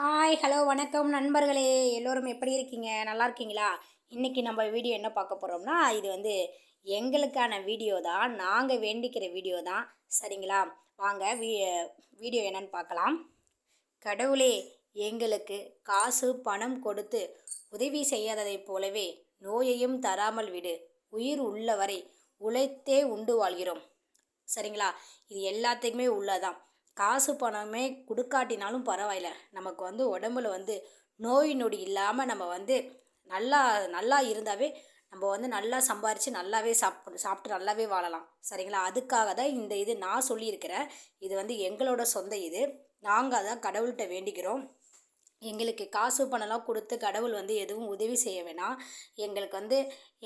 Hi hello வணக்கம் நண்பர்களே. எல்லோரும் எப்படி இருக்கீங்க? நல்லா இருக்கீங்களா? இன்றைக்கி நம்ம வீடியோ என்ன பார்க்க போகிறோம்னா இது வந்து எங்களுக்கான வீடியோ தான். நாங்கள் வேண்டிக்கிற வீடியோ தான். சரிங்களா? வாங்க வீ வீடியோ என்னன்னு பார்க்கலாம். கடவுளே எங்களுக்கு காசு பணம் கொடுத்து உதவி செய்யாததைப் போலவே நோயையும் தராமல் விடு. உயிர் உள்ளவரை உழைத்தே உண்டு வாழ்கிறோம். சரிங்களா? இது எல்லாத்துக்குமே உள்ளதான். காசு பணமே கொடுக்காட்டினாலும் பரவாயில்ல. நமக்கு வந்து உடம்புல வந்து நோய் நொடி இல்லாமல் நம்ம வந்து நல்லா நல்லா இருந்தாவே நம்ம வந்து நல்லா சம்பாரித்து நல்லாவே சாப்பிட்டு சாப்பிட்டு நல்லாவே வாழலாம். சரிங்களா? அதுக்காக தான் இந்த இது நான் சொல்லியிருக்கிறேன். இது வந்து எங்களோட சொந்த இது. நாங்கள் தான் கடவுள்கிட்ட வேண்டிக்கிறோம். எங்களுக்கு காசு பணம்லாம் கொடுத்து கடவுள் வந்து எதுவும் உதவி செய்ய வேணாம். எங்களுக்கு வந்து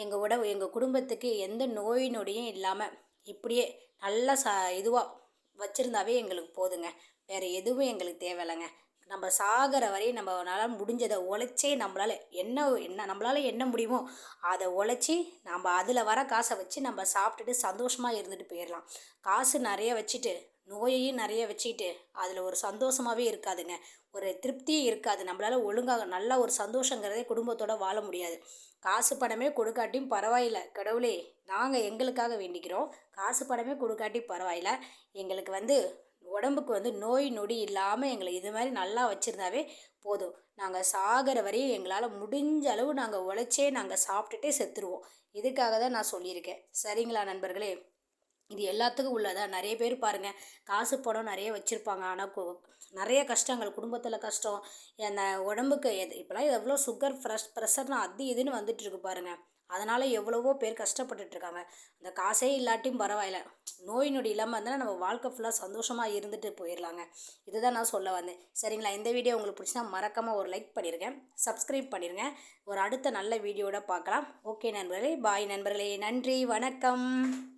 எங்கள் உட எங்கள் குடும்பத்துக்கு எந்த நோய் நொடியும் இல்லாமல் இப்படியே நல்லா ச இதுவாக வச்சுருந்தாவே எங்களுக்கு போதுங்க. வேறு எதுவும் எங்களுக்கு தேவையில்லைங்க. நம்ம சாகிற வரையும் நம்மளால் முடிஞ்சதை உழைச்சே நம்மளால் என்ன என்ன நம்மளால் என்ன முடியுமோ அதை உழைச்சி நம்ம அதில் வர காசை வச்சு நம்ம சாப்பிட்டுட்டு சந்தோஷமாக இருந்துட்டு போயிடலாம் காசு நிறைய வச்சுட்டு நோயையும் நிறைய வச்சுக்கிட்டு அதில் ஒரு சந்தோஷமாகவே இருக்காதுங்க. ஒரு திருப்தியும் இருக்காது. நம்மளால் ஒழுங்காக நல்லா ஒரு சந்தோஷங்கிறதே குடும்பத்தோடு வாழ முடியாது. காசு பணமே கொடுக்காட்டியும் பரவாயில்ல. கடவுளே நாங்கள் எங்களுக்காக வேண்டிக்கிறோம். காசு பணமே கொடுக்காட்டி பரவாயில்ல. எங்களுக்கு வந்து உடம்புக்கு வந்து நோய் நொடி இல்லாமல் எங்களை இது மாதிரி நல்லா வச்சுருந்தாவே போதும். நாங்கள் சாகிற வரையும் எங்களால் முடிஞ்ச அளவு நாங்கள் உழைச்சே நாங்கள் சாப்பிட்டுட்டே செத்துருவோம். இதுக்காக தான் நான் சொல்லியிருக்கேன். சரிங்களா நண்பர்களே? இது எல்லாத்துக்கும் உள்ளதா? நிறைய பேர் பாருங்கள் காசு பணம் நிறைய வச்சுருப்பாங்க. ஆனால் நிறைய கஷ்டங்கள் குடும்பத்தில் கஷ்டம் அந்த உடம்புக்கு எது இப்போலாம் எவ்வளோ சுகர் ஃப்ரெஷ் ப்ரெஷர்னு அது இதுன்னு வந்துட்டுருக்கு பாருங்கள் அதனால் எவ்வளவோ பேர் கஷ்டப்பட்டுட்ருக்காங்க. அந்த காசே இல்லாட்டியும் பரவாயில்ல. நோய் நொடி இல்லாமல் இருந்தால் நம்ம வாழ்க்கை ஃபுல்லாக சந்தோஷமாக இருந்துட்டு போயிடலாங்க இதுதான் நான் சொல்ல வந்தேன். சரிங்களா? இந்த வீடியோ உங்களுக்கு பிடிச்சினா மறக்காமல் ஒரு லைக் பண்ணிடுங்க சப்ஸ்கிரைப் பண்ணிடுங்க ஒரு அடுத்த நல்ல வீடியோட பார்க்கலாம். ஓகே நண்பர்களே. பாய் நண்பர்களே. நன்றி. வணக்கம்.